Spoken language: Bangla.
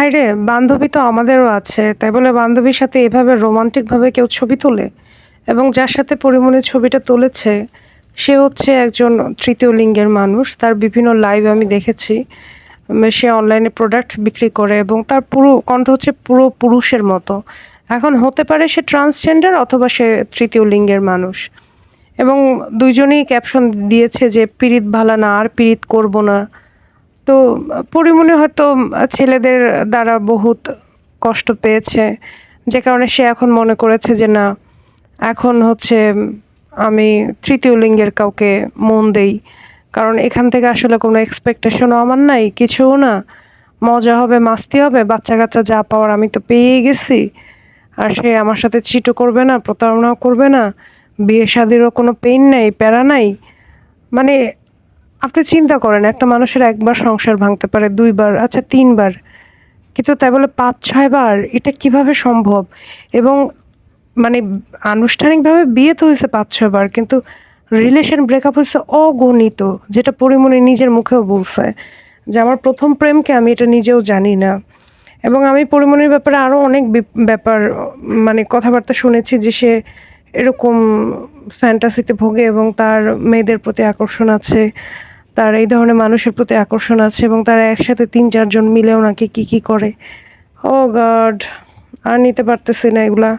ভাইরে, বান্ধবী তো আমাদেরও আছে। তাই বলে বান্ধবীর সাথে এভাবে রোমান্টিকভাবে কেউ ছবি তোলে? এবং যার সাথে পরিমণি ছবিটা তুলেছে, সে হচ্ছে একজন তৃতীয় লিঙ্গের মানুষ। তার বিভিন্ন লাইভ আমি দেখেছি। সে অনলাইনে প্রোডাক্ট বিক্রি করে এবং তার পুরো কণ্ঠ হচ্ছে পুরো পুরুষের মতো। এখন হতে পারে সে ট্রান্সজেন্ডার অথবা সে তৃতীয় লিঙ্গের মানুষ। এবং দুইজনেই ক্যাপশন দিয়েছে যে পীড়িত ভালা না, আর পীড়িত করব না। তো পরিমণি হয়তো ছেলেদের দ্বারা বহুত কষ্ট পেয়েছে। যে কারণে সে এখন মনে করেছে যে না, এখন হচ্ছে আমি তৃতীয় লিঙ্গের কাউকে মন দেই। কারণ এখান থেকে আসলে কোনো এক্সপেকটেশনও আমার নাই, কিছুও না। মজা হবে, মাস্তি হবে বাচ্চা কাচ্চা যা পাওয়ার আমি তো পেয়েই গেছি। আর সে আমার সাথে চিটও করবে না, প্রতারণাও করবে না বিয়ে শাদিরও কোনো পেইন নাই, প্যারা নাই। মানে আপনি চিন্তা করেন, একটা মানুষের একবার সংসার ভাঙতে পারে, দুইবার আচ্ছা তিনবার। কিন্তু তাই বলে পাঁচ, ছয়বার, এটা কীভাবে সম্ভব? এবং মানে আনুষ্ঠানিকভাবে বিয়ে তো হয়েছে পাঁচ, ছয়বার, কিন্তু রিলেশন ব্রেকআপ হয়েছে অগণিত, যেটা পরিমণি নিজের মুখেও বলছে যে আমার প্রথম প্রেমকে আমি এটা নিজেও জানি না। এবং আমি পরিমণির ব্যাপারে আরও অনেক ব্যাপার মানে কথাবার্তা শুনেছি যে সে এরকম ফ্যান্টাসিতে ভোগে এবং তার মেয়েদের প্রতি আকর্ষণ আছে। তার এই ধরনের মানুষের প্রতি আকর্ষণ আছে এবং তারা একসাথে তিন, চারজন মিলেও নাকি কি কি করে। ও গড আর নিতে পারতেছি না এগুলা।